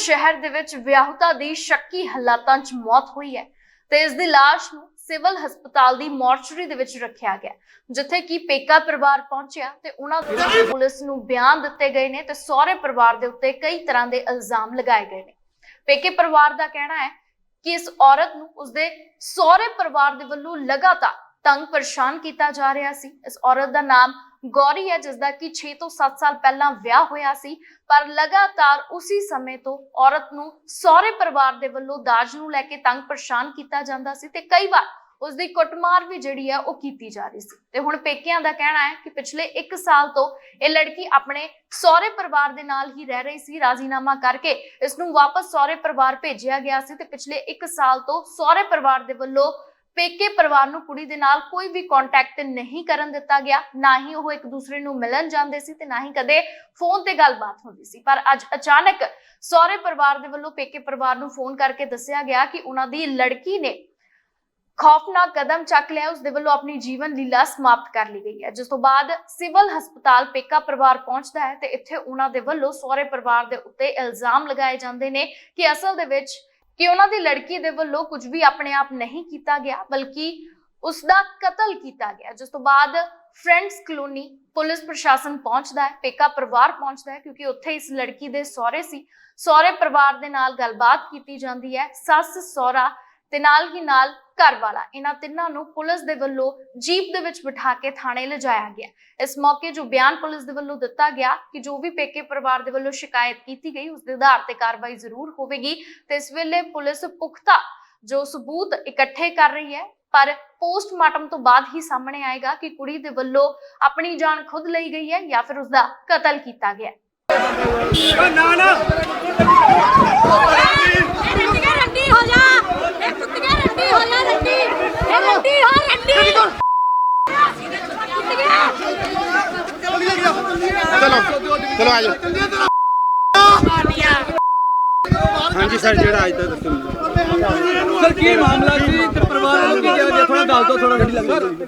ਸ਼ਹਿਰ ਦੇ ਵਿੱਚ ਵਿਆਹੁਤਾ ਦੀ ਸ਼ੱਕੀ ਹਾਲਾਤਾਂ 'ਚ ਮੌਤ ਹੋਈ ਹੈ ਤੇ ਇਸ ਦੀ ਲਾਸ਼ ਨੂੰ ਸਿਵਲ ਹਸਪਤਾਲ ਦੀ ਮੋਰਚਰੀ ਦੇ ਵਿੱਚ ਰੱਖਿਆ ਗਿਆ ਜਿੱਥੇ ਕਿ ਪੇਕਾ ਪਰਿਵਾਰ ਪਹੁੰਚਿਆ ਤੇ ਉਹਨਾਂ ਦੇ ਪੁਲਿਸ ਨੂੰ ਬਿਆਨ ਦਿੱਤੇ ਗਏ ਨੇ ਤੇ ਸਹੁਰੇ ਪਰਿਵਾਰ ਦੇ ਉੱਤੇ ਕਈ ਤਰ੍ਹਾਂ ਦੇ ਇਲਜ਼ਾਮ ਲਗਾਏ ਗਏ ਨੇ। ਪੇਕੇ ਪਰਿਵਾਰ ਦਾ ਕਹਿਣਾ ਹੈ ਕਿ ਇਸ ਔਰਤ ਨੂੰ ਉਸਦੇ ਸਹੁਰੇ ਪਰਿਵਾਰ ਦੇ ਵੱਲੋਂ ਲਗਾਤਾਰ ਤੰਗ ਪਰੇਸ਼ਾਨ ਕੀਤਾ ਜਾ ਰਿਹਾ ਸੀ। ਇਸ ਔਰਤ ਦਾ ਨਾਮ ਗੌਰੀ ਹੈ ਜਿਸ ਦਾ ਕਿ 6 ਤੋਂ 7 ਸਾਲ ਪਹਿਲਾਂ ਵਿਆਹ ਹੋਇਆ ਸੀ, ਪਰ ਲਗਾਤਾਰ ਉਸੇ ਸਮੇਂ ਤੋਂ ਔਰਤ ਨੂੰ ਸਹੁਰੇ ਪਰਿਵਾਰ ਦੇ ਵੱਲੋਂ ਦਾਜ ਨੂੰ ਲੈ ਕੇ ਤੰਗ ਪਰੇਸ਼ਾਨ ਕੀਤਾ ਜਾਂਦਾ ਸੀ ਤੇ ਕਈ ਵਾਰ ਉਸ ਦੀ ਕੁੱਟਮਾਰ ਵੀ ਜਿਹੜੀ ਹੈ ਉਹ ਕੀਤੀ ਜਾ ਰਹੀ ਸੀ। ਤੇ ਹੁਣ ਪੇਕਿਆਂ ਦਾ ਕਹਿਣਾ ਹੈ ਕਿ ਪਿਛਲੇ 1 ਸਾਲ ਤੋਂ ਇਹ ਲੜਕੀ ਆਪਣੇ ਸਹੁਰੇ ਪਰਿਵਾਰ ਦੇ ਨਾਲ ਹੀ ਰਹਿ ਰਹੀ ਸੀ, ਰਾਜ਼ੀਨਾਮਾ ਕਰਕੇ ਇਸ ਨੂੰ ਵਾਪਸ ਸਹੁਰੇ ਪਰਿਵਾਰ ਭੇਜਿਆ ਗਿਆ ਸੀ ਤੇ ਪਿਛਲੇ 1 ਸਾਲ ਤੋਂ ਸਹੁਰੇ ਪਰਿਵਾਰ ਦੇ ਵੱਲੋਂ ਪੇਕੇ ਪਰਿਵਾਰ ਨੂੰ ਕੁੜੀ ਦੇ ਨਾਲ ਕੋਈ ਵੀ ਕੰਟੈਕਟ ਨਹੀਂ ਕਰਨ ਦਿੱਤਾ ਗਿਆ, ਨਾ ਹੀ ਉਹ ਇੱਕ ਦੂਸਰੇ ਨੂੰ ਮਿਲਣ ਜਾਂਦੇ ਸੀ ਤੇ ਨਾ ਹੀ ਕਦੇ ਫੋਨ ਤੇ ਗੱਲਬਾਤ ਹੁੰਦੀ ਸੀ। ਪਰ ਅੱਜ ਅਚਾਨਕ ਸਹੁਰੇ ਪਰਿਵਾਰ ਦੇ ਵੱਲੋਂ ਪੇਕੇ ਪਰਿਵਾਰ ਨੂੰ ਫੋਨ ਕਰਕੇ ਦੱਸਿਆ ਗਿਆ ਕਿ ਉਹਨਾਂ ਦੀ ਲੜਕੀ ਨੇ ਖੌਫਨਾਕ ਕਦਮ ਚੱਕ ਲਿਆ, ਉਸ ਦੇ ਵੱਲੋਂ ਆਪਣੀ ਜੀਵਨ ਲੀਲਾ ਸਮਾਪਤ ਕਰ ਲਈ ਗਈ ਹੈ। ਜਿਸ ਤੋਂ ਬਾਅਦ ਸਿਵਲ ਹਸਪਤਾਲ ਪੇਕਾ ਪਰਿਵਾਰ ਪਹੁੰਚਦਾ ਹੈ ਤੇ ਇੱਥੇ ਉਹਨਾਂ ਦੇ ਵੱਲੋਂ ਸਹੁਰੇ ਪਰਿਵਾਰ ਦੇ ਉੱਤੇ ਇਲਜ਼ਾਮ ਲਗਾਏ ਜਾਂਦੇ ਨੇ ਕਿ ਅਸਲ ਦੇ ਵਿੱਚ ਕਿ ਉਹਨਾਂ ਦੀ ਲੜਕੀ ਦੇ ਵੱਲੋਂ ਕੁਝ ਵੀ ਆਪਣੇ ਆਪ ਨਹੀਂ ਕੀਤਾ ਗਿਆ, ਬਲਕਿ ਉਸ ਦਾ ਕਤਲ ਕੀਤਾ ਗਿਆ, ਜਿਸ ਤੋਂ ਬਾਅਦ ਫਰੈਂਡਸ ਕਲੋਨੀ ਪੁਲਿਸ ਪ੍ਰਸ਼ਾਸਨ ਪਹੁੰਚਦਾ ਹੈ, ਪੇਕਾ ਪਰਿਵਾਰ ਪਹੁੰਚਦਾ ਹੈ, ਕਿਉਂਕਿ ਉੱਥੇ ਇਸ ਲੜਕੀ ਦੇ ਸਹੁਰੇ ਸੀ। ਸਹੁਰੇ ਪਰਿਵਾਰ ਦੇ ਨਾਲ ਗੱਲਬਾਤ ਕੀਤੀ ਜਾਂਦੀ ਹੈ। ਸੱਸ, ਸਹੁਰਾ ਤੇ ਨਾਲ ਹੀ ਨਾਲ ਘਰ ਵਾਲਾ, ਇਹਨਾਂ ਤਿੰਨਾਂ ਨੂੰ ਪੁਲਿਸ ਦੇ ਵੱਲੋਂ ਜੀਪ ਦੇ ਵਿੱਚ ਬਿਠਾ ਕੇ ਥਾਣੇ ਲਿਜਾਇਆ ਗਿਆ। ਇਸ ਮੌਕੇ ਜੋ ਬਿਆਨ ਪੁਲਿਸ ਦੇ ਵੱਲੋਂ ਦਿੱਤਾ ਗਿਆ ਕਿ ਜੋ ਵੀ ਪੇਕੇ ਪਰਿਵਾਰ ਦੇ ਵੱਲੋਂ ਸ਼ਿਕਾਇਤ ਕੀਤੀ ਗਈ, ਉਸ ਦੇ ਆਧਾਰ ਤੇ ਕਾਰਵਾਈ ਜ਼ਰੂਰ ਹੋਵੇਗੀ ਤੇ ਇਸ ਵੇਲੇ ਪੁਲਿਸ ਪੁਖਤਾ ਜੋ ਸਬੂਤ ਇਕੱਠੇ ਕਰ ਰਹੀ ਹੈ, ਪਰ ਪੋਸਟਮਾਰਟਮ ਤੋਂ ਬਾਅਦ ਹੀ ਸਾਹਮਣੇ ਆਏਗਾ ਕਿ ਕੁੜੀ ਦੇ ਵੱਲੋਂ ਆਪਣੀ ਜਾਨ ਖੁਦ ਲਈ ਗਈ ਹੈ ਜਾਂ ਫਿਰ ਉਸ ਦਾ ਕਤਲ ਕੀਤਾ ਗਿਆ ਨਾ ਨਾ ਇਹ ਰੰਡੀ ਰੰਡੀ ਹੋ ਜਾ ਇਹ ਕੁੱਤੀਆਂ ਰੰਡੀ ਹੋ ਜਾ ਰੰਡੀ ਇਹ ਰੰਡੀ ਹੋ ਰੰਡੀ ਕੁੱਤੀਆਂ ਚਲੋ ਚਲੋ ਆਜੋ ਹਾਂਜੀ ਸਰ ਜਿਹੜਾ ਅੱਜ ਤੱਕ ਦੱਸੋ ਸਰ ਕੀ ਮਾਮਲਾ ਸੀ? ਤੇ ਪਰਿਵਾਰ ਵੱਲੋਂ ਕੀ ਗਿਆ ਥੋੜਾ ਦੱਸ ਦਿਓ ਥੋੜਾ ਗੱਡੀ ਲੱਗ ਉਹਦੀ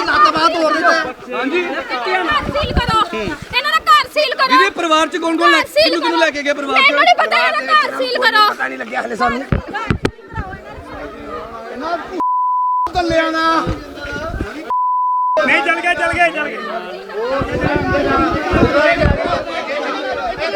ਲੱਤ ਬਾਤ ਹੋ ਰਹੀ ਤੇ। ਹਾਂਜੀ। ਸੀਲ ਕਰੋ। ਇਹਨਾਂ ਦਾ ਘਰ ਸੀਲ ਕਰੋ। ਇਹਦੇ ਪਰਿਵਾਰ ਚ ਕੌਣ ਕੌਣ seal ਕਿਹਨੂੰ ਕਿਹਨੂੰ। ਲੈ ਕੇ ਗਏ ਪਰਿਵਾਰ ਮੈਨੂੰ ਨਹੀਂ ਚ ਪਤਾ ਇਹਦਾ ਘਰ ਸੀਲ ਕਰੋ। ਪਤਾ ਨਹੀਂ ਲੱਗਿਆ ਹਲੇ ਸਾਨੂੰ। ਕੱਲਿਆਂ ਦਾ ਨਹੀਂ ਚੱਲ ਗਏ ਚੱਲ ਗਏ ਚੱਲ ਗਏ।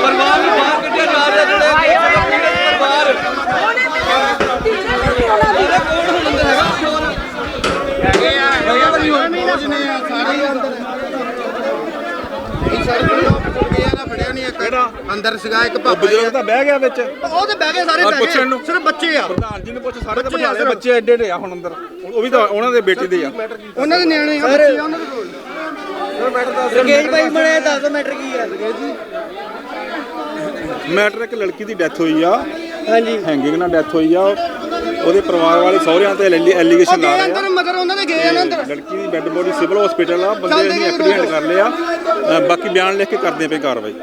ਪਰਿਵਾਰ ਨੂੰ ਬਾਹਰ ਕੱਢਿਆ ਜਾ ਰਿਹਾ ਜਿਹੜੇ ਪਰਿਵਾਰ ਇਹਦਾ ਕੌਣ ਹੁਣ ਅੰਦਰ ਹੈਗਾ ਕੌਣ ਹੈਗੇ ਆ ਹੈਗੇ ਭਾਈ ਕੁਝ ਨਹੀਂ ਆ ਸਾਰੇ ਹੀ ਅੰਦਰ ਇਹ ਸਾਰੇ ਜਿਹੜੇ ਉਹ ਗਿਆ ਨਾ ਇੱਕ ਅੰਦਰ ਸੀਗਾ ਇੱਕ ਪਾਪਾ ਬਜ਼ੁਰਗ ਤਾਂ ਬਹਿ ਗਿਆ ਵਿੱਚ। ਉਹ ਤੇ ਬਹਿ ਗਏ ਸਾਰੇ ਔਰ ਬਹਿ ਪੁੱਛਣ ਗਏ ਨੂੰ। ਸਿਰਫ ਬੱਚੇ ਆ। ਪ੍ਰਧਾਨ ਜੀ ਨੇ ਪੁੱਛ ਸਾਰੇ ਤਾਂ ਬੱਚੇ ਬਿਠਾ ਆ ਸਿਰਫ। ਬੱਚੇ ਐਡੇ ਐਡੇ ਆ ਹੁਣ ਅੰਦਰ। ਉਹ ਵੀ ਤਾਂ ਉਹਨਾਂ ਦੇ ਬੇਟੇ ਦੇ ਆ। ਉਹਨਾਂ ਦੇ ਨਿਆਣੇ ਆ ਬੱਚੇ ਆ ਉਹਨਾਂ ਦੇ ਕੋਲ। ਰਕੇਸ਼ ਭਾਈ ਮੜੇ ਦੱਸ ਮੈਟਰ ਕੀ ਹੈ ਮੈਟਰ ਇੱਕ ਲੜਕੀ ਦੀ ਡੈਥ ਹੋਈ ਆ। ਹਾਂਜੀ। ਹੈਂਗਿੰਗ ਨਾਲ ਡੈਥ ਹੋਈ ਆ। ਉਹਦੇ ਪਰਿਵਾਰ ਵਾਲੇ ਸਹੁਰਿਆਂ ਤੇ ਉਹ ਐਲੀਗੇਸ਼ਨ ਲਾ ਗਏ ਰਹੇ ਅੰਦਰ ਆ ਮਗਰ ਉਹਨਾਂ ਦੇ ਗਏ ਆ ਨਾ ਅੰਦਰ। ਲੜਕੀ ਦੀ ਡੈੱਡ ਬੋਡੀ ਸਿਵਲ ਹਸਪੀਟਲ ਆ। ਬੰਦੇ ਅਸੀਂ ਐਪਰੀਹੈਂਡ ਕਰ ਲਿਆ। ਅ, ਬਾਕੀ ਬਿਆਨ ਲਿਖ ਕੇ ਕਰਦੇ ਪਏ ਕਾਰਵਾਈ।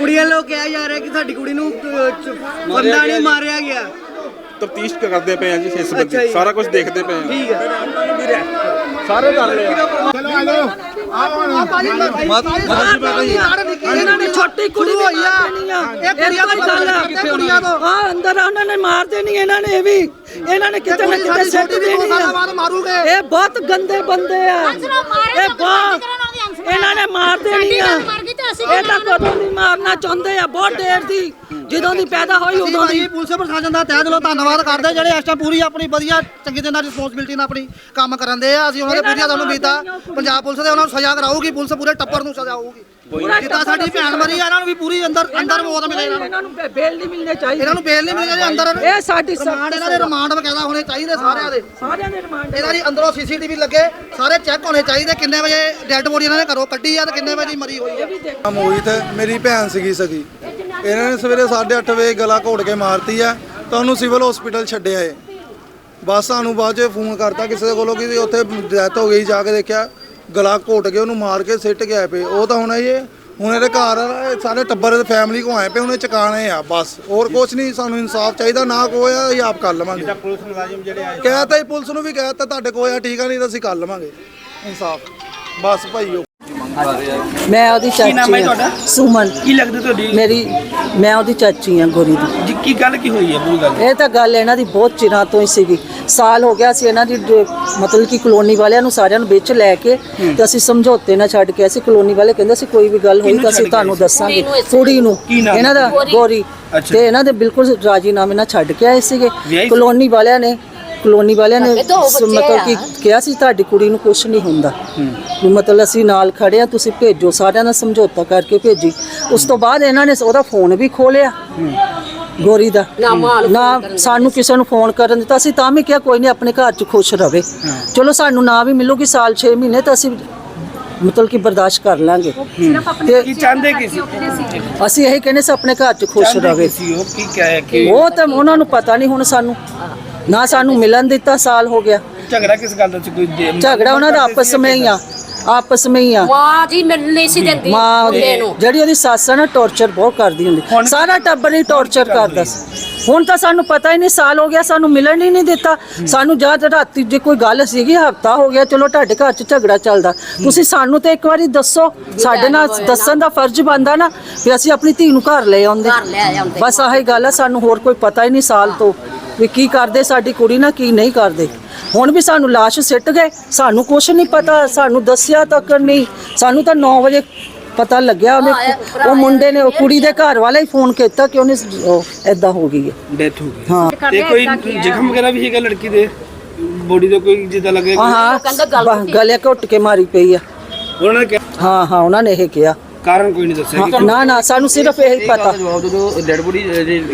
ਕੁੜੀਆਂ ਲੋਕ ਕਿਹਾ ਜਾ ਰਿਹਾ ਕਿ ਸਾਡੀ ਕੁੜੀ ਨੂੰ ਅਹ, ਚ- ਬੰਦਾ ਨਹੀਂ ਮਾਰਿਆ ਗਿਆ। ਤਫਤੀਸ਼ ਕਰਦੇ ਪਏ ਆ ਜੀ ਇਸ ਅੱਛਾ ਬੰਦੇ। ਸਾਰਾ ਕੁਝ ਦੇਖਦੇ ਪਏ ਆ। ਠੀਕ ਹੈ। ਸਾਰੇ ਕਰ ਲਏ ਆ। ਇਹਨਾਂ ਨੇ ਛੋਟੀ ਕੁੜੀ ਹੋਈ ਆ। ਇਹ ਕੁੜੀਆਂ ਤੋਂ ਗੱਲ ਆ? ਕੁੜੀਆਂ ਤੋਂ ਹਾਂ ਅੰਦਰ ਉਹਨਾਂ ਨੇ ਮਾਰ ਦੇਣੀ ਇਹਨਾਂ ਨੇ ਇਹ ਵੀ। ਇਹਨਾਂ ਨੇ ਕਿਤੇ ਨਾ ਕਿਤੇ ਸੱਟ ਦੇਣੀ ਆ। ਮਾਰੂਗੇ। ਇਹ ਬਹੁਤ ਗੰਦੇ ਬੰਦੇ ਆ। ਇਹ ਬਹੁਤ ਇਹਨਾਂ ਨੇ ਮਾਰ ਦੇਣੀ ਆ। ਮਰ ਗਈ ਤੇ ਅਸੀਂ ਇਹ ਤਾਂ ਕਦੋਂ ਦੀ ਮਾਰਨਾ ਚਾਹੁੰਦੇ ਆ? ਬਹੁਤ ਦੇਰ ਦੀ ਜਦੋਂ ਦੀ ਪੈਦਾ ਹੋਈ ਉਦੋਂ ਦੀ। ਪੁਲਿਸ ਪ੍ਰਸ਼ਾਸਨ ਦਾ ਤਹਿ ਦਿਲੋਂ ਧੰਨਵਾਦ ਕਰਦੇ ਜਿਹੜੇ ਇਸ ਟਾਈਮ ਪੂਰੀ ਆਪਣੀ ਵਧੀਆ ਚੰਗੀ ਦਿਨ ਨਾਲ ਰਿਸਪੌਂਸਿਬਿਲਟੀ ਨਾਲ ਆਪਣੀ ਕੰਮ ਕਰਨ ਦੇ ਆ। ਅਸੀਂ ਉਹਨਾਂ ਦੇ ਪੂਰੀਆਂ ਤੁਹਾਨੂੰ ਉਮੀਦਾਂ ਪੰਜਾਬ ਪੁਲਿਸ ਦੇ ਉਹਨਾਂ ਨੂੰ ਸਜ਼ਾ ਕਰਾਊਗੀ ਪੁਲਿਸ ਪੂਰੇ ਟੱਬਰ ਨੂੰ ਸਜ਼ਾ ਹੋਊਗੀ। ਜਿੱਦਾਂ ਸਾਡੀ ਭੈਣ ਮਰੀ ਆ ਇਹਨਾਂ ਨੂੰ ਵੀ ਪੂਰੀ ਅੰਦਰ ਅੰਦਰ ਮੌਤ ਮਿਲੇ ਇਹਨਾਂ ਨੂੰ। ਇਹਨਾਂ ਨੂੰ ਬੇ- ਬੇਲ ਨਹੀਂ ਮਿਲਣੇ ਚਾਹੀਦੇ। ਇਹਨਾਂ ਨੂੰ ਬੇਲ ਨਹੀਂ ਮਿਲਣੀ ਅੰਦਰ। ਇਹ ਸਾਡੀ ਰਿਮਾਂਡ ਇਹਨਾਂ ਦੇ ਰਿਮਾਂਡ ਵਗੈਰਾ ਹੋਣੇ ਚਾਹੀਦੇ ਸਾਰਿਆਂ ਦੇ। ਸਾਰਿਆਂ ਦੇ ਰਿਮਾਂਡ ਇਹਨਾਂ ਦੀ ਅੰਦਰੋਂ ਸੀਸੀਟੀਵੀ ਲੱਗੇ ਸਾਰੇ ਚੈੱਕ ਹੋਣੇ ਚਾਹੀਦੇ ਕਿੰਨੇ ਵਜੇ ਡੈੱਡ ਬੋਡੀ ਇਹਨਾਂ ਨੇ ਘਰੋਂ ਕੱਢੀ ਆ ਤੇ ਕਿੰਨੇ ਵਜੇ ਮਰੀ ਹੋਈ ਆ। ਮੋਹਿਤ ਮੇਰੀ ਭੈਣ ਸੀਗੀ ਸਗੀ। ਇਹਨਾਂ ਨੇ ਸਵੇਰੇ 8:30 ਵਜੇ ਗਲਾ ਘੋਟ ਕੇ ਮਾਰਤੀ ਆ ਤਾਂ ਉਹਨੂੰ ਸਿਵਲ ਹਸਪੀਟਲ ਛੱਡਿਆ ਏ। ਬਸ ਸਾਨੂੰ ਬਾਅਦ 'ਚ ਫੋਨ ਕਰਤਾ ਕਿਸੇ ਦੇ ਕੋਲੋਂ ਕਿ ਉੱਥੇ ਡੈਥ ਹੋ ਗਈ ਜਾ ਕੇ ਦੇਖਿਆ। ਗਲਾ ਘੋਟ ਕੇ ਉਹਨੂੰ ਮਾਰ ਕੇ ਸਿੱਟ ਆਏ ਪਏ। ਉਹ ਤਾਂ ਹੁਣ ਇਹ ਹੁਣ ਇਹਦੇ ਘਰ ਇਹ ਸਾਰੇ ਟੱਬਰ ਦੇ ਫੈਮਿਲੀ ਕੋ ਆਏ ਪਏ ਉਹਨੇ ਚਕਾਣੇ ਆ ਬਸ। ਹੋਰ ਕੁਝ ਨਹੀਂ ਸਾਨੂੰ ਇਨਸਾਫ ਚਾਹੀਦਾ ਨਾ ਕੋਈ ਆ ਅਸੀਂ ਆਪ ਕਰ ਲਵਾਂਗੇ। ਪੁਲਿਸ ਮੁਲਾਜ਼ਮ ਜਿਹੜੇ ਆਏ। ਕਹਿਤਾ ਹੀ ਪੁਲਿਸ ਨੂੰ ਵੀ ਕਹਿਤਾ ਤੁਹਾਡੇ ਕੋਲ ਆ ਠੀਕ ਆ ਨਹੀਂ ਤਾਂ ਅਸੀਂ ਕਰ ਲਵਾਂਗੇ। ਇਨਸਾਫ। ਬਸ ਭਾਈ ਉਹ ਮੈਂ ਉਹਦੀ ਚਾਚੀ ਨਾਮ ਹੈ ਤੁਹਾਡਾ? ਹਾਂ। ਸੁਮਨ। ਕੀ ਲੱਗਦੀ ਤੁਹਾਡੀ? ਮੇਰੀ ਮੈਂ ਉਹਦੀ ਚਾਚੀ ਹਾਂ ਗੋਰੀ ਦੀ। ਜੀ ਕੀ ਗੱਲ ਕੀ ਹੋਈ ਹੈ? ਪੂਰੀ ਗੱਲ। ਇਹ ਤਾਂ ਗੱਲ ਇਹਨਾਂ ਦੀ ਬਹੁਤ ਚਿਰਾਂ ਤੋਂ ਹੀ ਸੀਗੀ। ਸਾਲ ਹੋ ਗਿਆ ਸੀ ਇਹਨਾਂ ਦੀ ਡ- ਮਤਲਬ ਕਿ ਕਲੋਨੀ ਵਾਲਿਆਂ ਨੂੰ ਸਾਰਿਆਂ ਨੂੰ ਵਿੱਚ ਲੈ ਕੇ ਤੇ ਅਸੀਂ ਸਮਝੌਤੇ ਨਾਲ ਛੱਡ ਕੇ ਅਸੀਂ ਕਲੋਨੀ ਵਾਲੇ ਕਹਿੰਦੇ ਸੀ ਕੋਈ ਵੀ ਗੱਲ ਹੋਈ ਤਾਂ ਅਸੀਂ ਤੁਹਾਨੂੰ ਦੱਸਾਂਗੇ। ਕੁੜੀ ਨੂੰ। ਕੀ ਨਾਮ? ਇਹਨਾਂ ਦਾ ਗੋਰੀ। ਅੱਛਾ। ਤੇ ਇਹਨਾਂ ਦੇ ਬਿਲਕੁਲ ਰਾਜੀਨਾਮੇ ਨਾਲ ਛੱਡ ਕੇ ਆਏ ਸੀਗੇ। ਵਿਆਹੀ ਸੀ? ਕਲੋਨੀ ਵਾਲਿਆਂ ਨੇ ਕਲੋਨੀ ਵਾਲਿਆਂ ਨੇ ਮਤਲਬ ਕਿ ਕਿਹਾ ਸੀ ਤੁਹਾਡੀ ਕੁੜੀ ਨੂੰ ਕੁਝ ਨਹੀਂ ਹੁੰਦਾ। ਵੀ ਮਤਲਬ ਅਸੀਂ ਨਾਲ ਖੜੇ ਆ ਤੁਸੀਂ ਭੇਜੋ ਸਾਰਿਆਂ ਨਾਲ ਸਮਝੌਤਾ ਕਰਕੇ ਭੇਜੀ। ਉਸ ਤੋਂ ਬਾਅਦ ਇਹਨਾਂ ਨੇ ਉਹਦਾ ਫੋਨ ਵੀ ਖੋਲਿਆ ਗੋਰੀ ਦਾ। ਨਾ ਸਾਨੂੰ ਕਿਸੇ ਨੂੰ ਫੋਨ ਕਰਨ ਦਿੱਤਾ। ਅਸੀਂ ਤਾਂ ਵੀ ਕਿਹਾ ਕੋਈ ਨਹੀਂ ਆਪਣੇ ਘਰ 'ਚ ਖੁਸ਼ ਰਵੇ। ਚਲੋ ਸਾਨੂੰ ਨਾ ਵੀ ਮਿਲੂਗੀ ਸਾਲ 6 ਮਹੀਨੇ ਤਾਂ ਅਸੀਂ ਮਤਲਬ ਕਿ ਬਰਦਾਸ਼ਤ ਕਰ ਲਾਂਗੇ। ਤੇ ਕੀ ਚਾਹੁੰਦੇ ਕੀ ਸੀ? ਅਸੀਂ ਇਹੀ ਕਹਿੰਦੇ ਸੀ ਆਪਣੇ ਘਰ 'ਚ ਖੁਸ਼ ਚਾਹੁੰਦੇ ਰਵੇ। ਕੀ ਸੀ ਉਹ? ਕੀ ਕਹਿ ਕਿ ਉਹ ਤਾਂ ਉਹਨਾਂ ਨੂੰ ਪਤਾ ਨਹੀਂ ਹੁਣ ਸਾਨੂੰ। ਨਾ ਸਾਨੂੰ ਮਿਲਣ ਦਿੱਤਾ ਸਾਲ ਹੋ ਗਿਆ। ਝਗੜਾ ਕਿਸ ਗੱਲ ਦਾ ਸੀ? ਕੋਈ ਜੇ- ਝਗੜਾ ਉਹਨਾਂ ਦਾ ਆਪਸ ਵਿੱਚ ਹੀ ਆ ਆਪਸ ਵਿੱਚ ਹੀ ਆ। ਮਾਂ ਜੀ ਮਿਲਣ ਨਹੀਂ ਸੀ ਦਿੰਦੀ ਮਾਂ ਉਹਦੀ ਮੁੰਡੇ ਨੂੰ। ਜਿਹੜੀ ਉਹਦੀ ਸੱਸ ਆ ਨਾ ਟੌਰਚਰ ਬਹੁਤ ਕਰਦੀ ਹੁੰਦੀ। ਸਾਰਾ ਟੱਬਰ ਹੀ ਟੌਰਚਰ ਕਰਦਾ ਸੀ। ਹੁਣ ਤਾਂ ਸਾਨੂੰ ਪਤਾ ਹੀ ਨਹੀਂ ਸਾਲ ਹੋ ਗਿਆ ਸਾਨੂੰ ਮਿਲਣ ਹੀ ਨਹੀਂ ਦਿੱਤਾ। ਸਾਨੂੰ ਜਦ ਰਾਤੀ ਜੇ ਕੋਈ ਗੱਲ ਸੀਗੀ ਹਫਤਾ ਹੋ ਗਿਆ ਚਲੋ ਤੁਹਾਡੇ ਘਰ 'ਚ ਝਗੜਾ ਚੱਲਦਾ। ਤੁਸੀਂ ਸਾਨੂੰ ਤੇ ਇੱਕ ਵਾਰੀ ਦੱਸੋ ਸਾਡੇ ਨਾਲ ਦੱਸਣ ਦਾ ਫਰਜ਼ ਬਣਦਾ ਨਾ ਵੀ ਅਸੀਂ ਆਪਣੀ ਧੀ ਨੂੰ ਘਰ ਲੈ ਆਉਂਦੇ। ਘਰ ਲੈ ਆਉਂਦੇ। ਬਸ ਆਹੀ ਗੱਲ ਆ ਸਾਨੂੰ ਹੋਰ ਕੋਈ ਪਤਾ ਹੀ ਨਹੀਂ ਸਾਲ ਤੋਂ। ਵੀ ਕੀ ਕਰਦੇ ਸਾਡੀ ਕੁੜੀ ਨਾਲ ਕੀ ਨਹੀਂ ਕਰਦੇ। ਹੁਣ ਵੀ ਸਾਨੂੰ ਲਾਸ਼ ਸਿੱਟ ਗਏ ਸਾਨੂੰ ਕੁਝ ਨਹੀਂ ਪਤਾ ਸਾਨੂੰ ਦੱਸਿਆ ਤੱਕ ਨਹੀਂ। ਸਾਨੂੰ ਤਾਂ 9 ਵਜੇ ਪਤਾ ਲੱਗਿਆ ਉਹਨੇ ਉਹ ਮੁੰਡੇ ਨੇ ਉਹ ਕੁੜੀ ਦੇ ਘਰ ਵਾਲਾ ਹੀ ਫੋਨ ਕੀਤਾ ਕਿ ਉਹਨੇ ਐਦਾਂ ਹੋ ਗਈ ਹੈ। ਡੈਥ ਹੋ ਗਈ। ਹਾਂ। ਤੇ ਕੋਈ ਜ਼ਖਮ ਵਗੈਰਾ ਵੀ ਹੈਗਾ ਲੜਕੀ ਦੇ? ਬੋਡੀ ਦਾ ਕੋਈ ਜਿੱਦਾਂ ਲੱਗੇ ਹਾਂ ਕਹਿੰਦਾ ਗੱਲ ਹਾਂ ਗਲੇ ਘੁੱਟ ਕੇ ਮਾਰੀ ਪਈ ਆ। ਉਹਨਾਂ ਨੇ ਕਿਹਾ? ਹਾਂ ਹਾਂ ਉਹਨਾਂ ਨੇ ਇਹ ਕਿਹਾ। ਕਾਰਨ ਕੋਈ ਨਹੀਂ ਦੱਸਿਆ ਨਾ ਨਾ ਸਾਨੂੰ ਸਿਰਫ ਇਹ ਹੀ ਪਤਾ। ਜਵਾਬ ਜਦੋਂ ਡੈਡ ਬੋਡੀ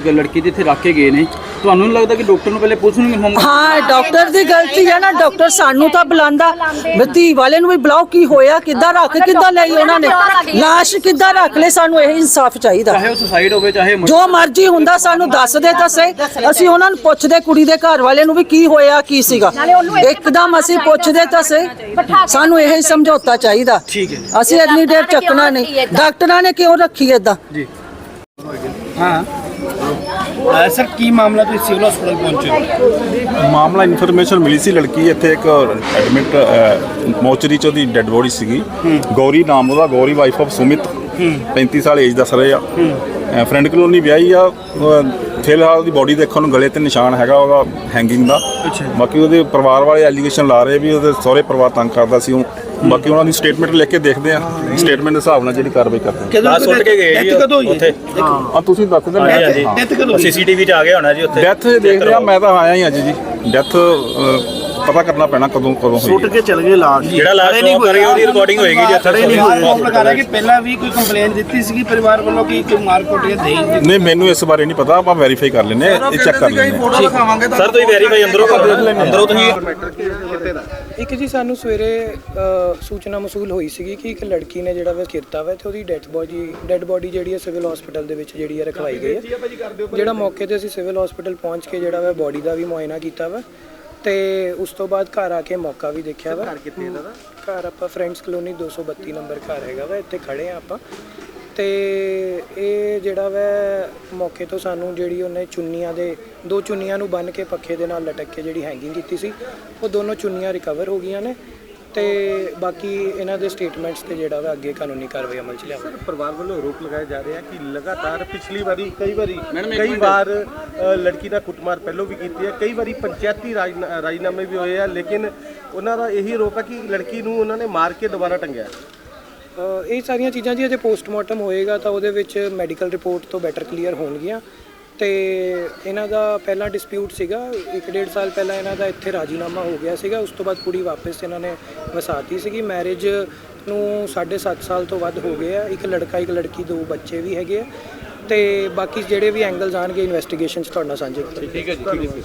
ਲੜਕੀ ਦੇ ਇੱਥੇ ਰੱਖ ਕੇ ਗਏ ਨੇ ਤੁਹਾਨੂੰ ਨਹੀਂ ਲੱਗਦਾ ਕਿ ਡਾਕਟਰ ਨੂੰ ਪਹਿਲੇ ਪੁਲਿਸ ਨੂੰ ਇਨਫੋਰਮ ਹਾਂ ਡਾਕਟਰ ਦੀ ਗਲਤੀ ਹੈ ਨਾ ਡਾਕਟਰ ਸਾਨੂੰ ਤਾਂ ਬੁਲਾਉਂਦਾ। ਬੱਤੀ ਵਾਲੇ ਨੂੰ ਵੀ ਬੁਲਾਓ ਕੀ ਹੋਇਆ ਕਿੱਦਾਂ ਰੱਖ ਕਿੱਦਾਂ ਲਈ ਉਹਨਾਂ ਨੇ? ਲਾਸ਼ ਕਿੱਦਾਂ ਰੱਖ ਲਈ? ਸਾਨੂੰ ਇਹ ਇਨਸਾਫ ਚਾਹੀਦਾ। ਚਾਹੇ ਉਹ ਸੁਸਾਈਡ ਹੋਵੇ ਚਾਹੇ ਜੋ ਮਰਜ਼ੀ ਹੁੰਦਾ ਸਾਨੂੰ ਦੱਸ ਦੇ ਤਾਂ ਸਹੀ। ਅਸੀਂ ਉਹਨਾਂ ਨੂੰ ਪੁੱਛਦੇ ਕੁੜੀ ਦੇ ਘਰ ਵਾਲੇ ਨੂੰ ਵੀ ਕੀ ਹੋਇਆ ਕੀ ਸੀਗਾ। ਇੱਕਦਮ ਅਸੀਂ ਪੁੱਛਦੇ ਤਾਂ ਸਹੀ। ਸਾਨੂੰ ਇਹ ਸਮਝੌਤਾ ਚਾਹੀਦਾ। ਠੀਕ ਹੈ। ਅਸੀਂ ਇੰਨੀ ਦੇਰ ਚੱਕਣਾ ਨਹੀਂ। ਡਾਕਟਰਾਂ ਨੇ ਕਿਉਂ ਰੱਖੀ ਏਦਾਂ? ਹਾਂ। ਅਹ ਸਰ ਕੀ ਮਾਮਲਾ ਤੁਸੀਂ ਸਿਵਲ ਹਸਪੀਟਲ ਪਹੁੰਚੇ? ਮਾਮਲਾ ਇਨਫੋਰਮੇਸ਼ਨ ਮਿਲੀ ਸੀ ਲੜਕੀ ਇੱਥੇ ਇੱਕ ਐਡਮਿਟ ਮੋਚਰੀ ਚ ਉਹਦੀ ਡੈੱਡ ਬੋਡੀ ਸੀਗੀ। ਗੌਰੀ ਨਾਮ ਉਹਦਾ ਗੌਰੀ ਵਾਈਫ ਆਫ ਸੁਮਿਤ। 35 ਸਾਲ ਏਜ ਦੱਸ ਰਹੇ ਆ। ਫਰੈਂਡ ਕਲੋਨੀ ਵਿਆਹੀ ਆ। ਫਿਲਹਾਲ ਉਹਦੀ ਬੋਡੀ ਦੇਖਣ ਨੂੰ ਗਲੇ ਤੇ ਨਿਸ਼ਾਨ ਹੈਗਾ ਉਹਦਾ ਹੈਂਗਿੰਗ ਦਾ। ਬਾਕੀ ਉਹਦੇ ਪਰਿਵਾਰ ਵਾਲੇ ਐਲੀਗੇਸ਼ਨ ਲਾ ਰਹੇ ਵੀ ਉਹਦੇ ਸਹੁਰੇ ਪਰਿਵਾਰ ਤੰਗ ਕਰਦਾ ਸੀ ਉਹ ਬਾਕੀ ਉਹਨਾਂ ਦੀ ਸਟੇਟਮੈਂਟ ਲਿਖ ਕੇ ਦੇਖਦੇ ਆ ਸਟੇਟਮੈਂਟ ਦੇ ਹਿਸਾਬ ਨਾਲ ਜਿਹੜੀ ਕਾਰਵਾਈ ਕਰਦੇ ਆ ਕਦੋਂ ਸੁੱਟ ਕੇ ਗਏ ਜੀ ਕਦੋਂ ਹੋਈ ਉੱਥੇ। ਆ ਤੁਸੀਂ ਦੱਸ ਦਿੰਦੇ ਮੈਂ ਡੈਥ ਕਦੋਂ ਸੀਸੀਟੀਵੀ 'ਚ ਆ ਗਿਆ ਹੋਣਾ ਜੀ ਉੱਥੇ। ਡੈਥ ਦੇਖਦੇ ਆ ਮੈਂ ਤਾਂ ਆਇਆ ਹੀ ਅੱਜ ਜੀ। ਡੈਥ ਪਤਾ ਕਰਨਾ ਪੈਣਾ ਕਦੋਂ ਕਦੋਂ ਹੋਈ ਹੈ। ਕੇ ਚਲ ਗਏ ਲਾਸ਼। ਜਿਹੜਾ ਲਾਸਟ ਨਹੀਂ ਕਰੀ ਉਹਦੀ ਰਿਕਾਰਡਿੰਗ ਹੋਏਗੀ ਜੀ ਇੱਥੇ ਆਪ ਲਗਾ ਰਿਹਾ ਕਿ ਪਹਿਲਾਂ ਵੀ ਕੋਈ ਕੰਪਲੇਂਟ ਦਿੱਤੀ ਸੀਗੀ ਪਰਿਵਾਰ ਵੱਲੋਂ ਕਿ ਕੋਈ ਮਾਰ ਕੁੱਟ ਜਾਂ ਦਹੀਂ ਨਹੀਂ ਮੈਨੂੰ ਇਸ ਬਾਰੇ ਨਹੀਂ ਪਤਾ ਆਪਾਂ ਵੈਰੀਫਾਈ ਕਰ ਲੈਨੇ ਆ ਇਹ ਚੈੱਕ ਕਰ ਲੈਨੇ ਆ ਸਰ ਤੁਸੀਂ ਵੈਰੀਫਾਈ ਅੰਦਰੋਂ ਕਰ ਦਿਓ। ਅੰਦਰੋਂ ਤੁਸੀਂ ਇੱਕ ਜੀ ਸਾਨੂੰ ਸਵੇਰੇ ਅ, ਸੂਚਨਾ ਮਸੂਲ ਹੋਈ ਸੀਗੀ ਕਿ ਇੱਕ ਲੜਕੀ ਨੇ ਜਿਹੜਾ ਵਾ ਕੀਤਾ ਵਾ ਤੇ ਉਹਦੀ ਡੈਥ ਬੋਡੀ ਡੈਡ ਬੋਡੀ ਜਿਹੜੀ ਹੈ ਸਿਵਲ ਹਸਪੀਟਲ ਦੇ ਵਿੱਚ ਜਿਹੜੀ ਹੈ ਰਖਵਾਈ ਗਈ ਹੈ ਜਿਹੜਾ ਮੌਕੇ ਤੇ ਅਸੀਂ ਸਿਵਲ ਹਸਪੀਟਲ ਪਹੁੰਚ ਕੇ ਜਿਹੜਾ ਵਾ ਬੋਡੀ ਦਾ ਵੀ ਮੁਆਇਨਾ ਕੀਤਾ ਵਾ ਤੇ ਉਸ ਤੋਂ ਬਾਅਦ ਘਰ ਆ ਕੇ ਮੌਕਾ ਵੀ ਦੇਖਿਆ ਵਾ। ਘਰ ਕਿੱਥੇ ਦਾ ਘਰ ਆਪਾਂ ਫਰੈਂਡਸ ਕਲੋਨੀ 232 ਨੰਬਰ ਘਰ ਹੈਗਾ ਵਾ ਇੱਥੇ ਖੜੇ ਆ ਆਪਾਂ। ਤੇ ਇਹ ਜਿਹੜਾ ਵਾ ਮੌਕੇ ਤੋਂ ਸਾਨੂੰ ਜਿਹੜੀ ਉਹਨੇ ਚੁੰਨੀਆਂ ਦੇ ਦੋ ਚੁੰਨੀਆਂ ਨੂੰ ਬੰਨ ਕੇ ਪੱਖੇ ਦੇ ਨਾਲ ਲਟਕ ਕੇ ਜਿਹੜੀ ਹੈਂਗਿੰਗ ਕੀਤੀ ਸੀ ਉਹ ਦੋਨੋਂ ਚੁੰਨੀਆਂ ਰਿਕਵਰ ਹੋ ਗਈਆਂ ਨੇ। ਤੇ ਬਾਕੀ ਇਹਨਾਂ ਦੇ ਸਟੇਟਮੈਂਟਸ ਤੇ ਜਿਹੜਾ ਵਾ ਅੱਗੇ ਕਾਨੂੰਨੀ ਕਾਰਵਾਈ ਅਮਲ ਚ ਲਿਆਵਾਂਗੇ। ਪਰਿਵਾਰ ਵੱਲੋਂ ਆਰੋਪ ਲਗਾਏ ਜਾ ਰਹੇ ਆ ਕਿ ਲਗਾਤਾਰ ਪਿਛਲੀ ਵਾਰੀ ਕਈ ਵਾਰੀ ਕਈ ਵਾਰ ਲੜਕੀ ਦਾ ਕੁੱਟਮਾਰ ਪਹਿਲਾਂ ਵੀ ਕੀਤੀ ਹੈ ਕਈ ਵਾਰੀ ਪੰਚਾਇਤੀ ਰਾਜਨਾ- ਰਾਜੀਨਾਮੇ ਵੀ ਹੋਏ ਆ ਲੇਕਿਨ ਉਹਨਾਂ ਦਾ ਇਹੀ ਆਰੋਪ ਹੈ ਕਿ ਲੜਕੀ ਨੂੰ ਉਹਨਾਂ ਨੇ ਮਾਰ ਕੇ ਦੁਬਾਰਾ ਟੰਗਿਆ ਇਹ ਸਾਰੀਆਂ ਚੀਜ਼ਾਂ ਜੀ ਅਜੇ ਪੋਸਟਮਾਰਟਮ ਹੋਏਗਾ ਤਾਂ ਉਹਦੇ ਵਿੱਚ ਮੈਡੀਕਲ ਰਿਪੋਰਟ ਤੋਂ ਬੈਟਰ ਕਲੀਅਰ ਹੋਣਗੀਆਂ। ਤੇ ਇਹਨਾਂ ਦਾ ਪਹਿਲਾਂ ਡਿਸਪਿਊਟ ਸੀਗਾ, ਇੱਕ ਡੇਢ ਸਾਲ ਪਹਿਲਾਂ ਇਹਨਾਂ ਦਾ ਇੱਥੇ ਰਾਜੀਨਾਮਾ ਹੋ ਗਿਆ ਸੀਗਾ, ਉਸ ਤੋਂ ਬਾਅਦ ਕੁੜੀ ਵਾਪਸ ਇਹਨਾਂ ਨੇ ਵਸਾਤੀ ਸੀਗੀ। ਮੈਰਿਜ ਨੂੰ 7.5 ਸਾਲ ਤੋਂ ਵੱਧ ਹੋ ਗਏ ਆ, ਇੱਕ ਲੜਕਾ, ਇੱਕ ਲੜਕੀ, ਦੋ ਬੱਚੇ ਵੀ ਹੈਗੇ ਆ ਤੇ ਬਾਕੀ ਜਿਹੜੇ ਵੀ ਐਂਗਲਸ ਆਣਗੇ ਇਨਵੈਸਟੀਗੇਸ਼ਨ 'ਚ ਤੁਹਾਡੇ ਨਾਲ ਸਾਂਝੇ ਕਰਾਂਗੇ।